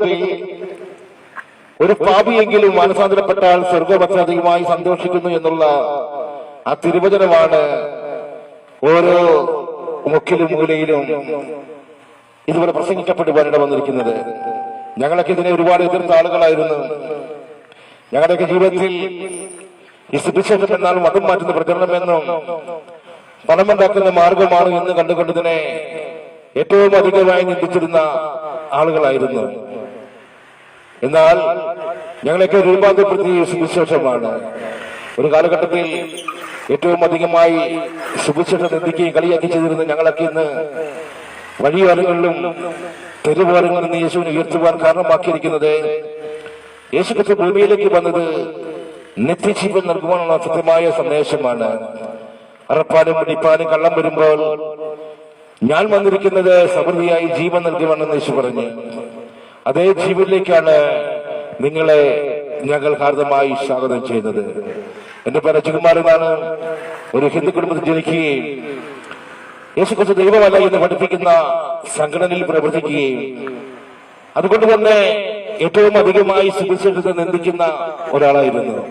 ലോകത്തിൽ ഒരു പാപിയെങ്കിലും മാനസാന്തരപ്പെട്ടാൽ സ്വർഗപക്ഷാധികമായി സന്തോഷിക്കുന്നു എന്നുള്ള ആ തിരുവചനമാണ് ഓരോ മുക്കിലും മൂലയിലും ഇതുപോലെ പ്രസംഗിക്കപ്പെടുവാനിട വന്നിരിക്കുന്നത് ഞങ്ങളൊക്കെ ഇതിനെ ഒരുപാട് എതിർത്ത ആളുകളായിരുന്നു. ഞങ്ങളുടെയൊക്കെ ജീവിതത്തിൽ ഈ സുഭിക്ഷേത്രം എന്നാൽ മതം മാറ്റുന്ന പ്രചരണമെന്നും പണമുണ്ടാക്കുന്ന മാർഗമാണ് എന്ന് കണ്ടുകൊണ്ടതിനെ ഏറ്റവും അധികമായി നിന്ദിച്ചിരുന്ന ആളുകളായിരുന്നു. എന്നാൽ ഞങ്ങളൊക്കെ രൂപാന്തരപ്പെടുത്തിയ ഈ സുവിശേഷമാണ്. ഒരു കാലഘട്ടത്തിൽ ഏറ്റവും അധികമായി സുവിശേഷം നിന്ദിക്കുകയും കളിയാക്കി ചെയ്തിരുന്ന ഞങ്ങളൊക്കെ ഇന്ന് വഴിയോരങ്ങളിലും തെരുവോരങ്ങളിൽ നിന്ന് യേശുവിനെ ഉയർത്തുവാൻ കാരണമാക്കിയിരിക്കുന്നത് യേശു ക്രിസ്തു ഭൂമിയിലേക്ക് വന്നത് നിത്യജീവൻ നൽകുവാനുള്ള സത്യമായ സന്ദേശമാണ്. അറപ്പാനും പിടിപ്പാനും കള്ളം വരുമ്പോൾ ഞാൻ വന്നിരിക്കുന്നത് സമൃദ്ധിയായി ജീവൻ നൽകുവാണെന്ന് യേശു പറഞ്ഞു. അതേ ജീവനിലേക്കാണ് നിങ്ങളെ ഞങ്ങൾ ഹാർദമായി സ്വാഗതം ചെയ്യുന്നത്. എന്റെ പേര് അജകുമാർ ഒരു ഹിന്ദു കുടുംബത്തിൽ ജനിക്കുകയും യേശു കുറച്ച് ദൈവമല്ല എന്ന് പഠിപ്പിക്കുന്ന സംഘടനയിൽ പ്രവർത്തിക്കുകയും അതുകൊണ്ട് തന്നെ ഏറ്റവും അധികമായി സുവിശേഷത്തെ നിന്ദിക്കുന്ന ഒരാളായിരുന്നു.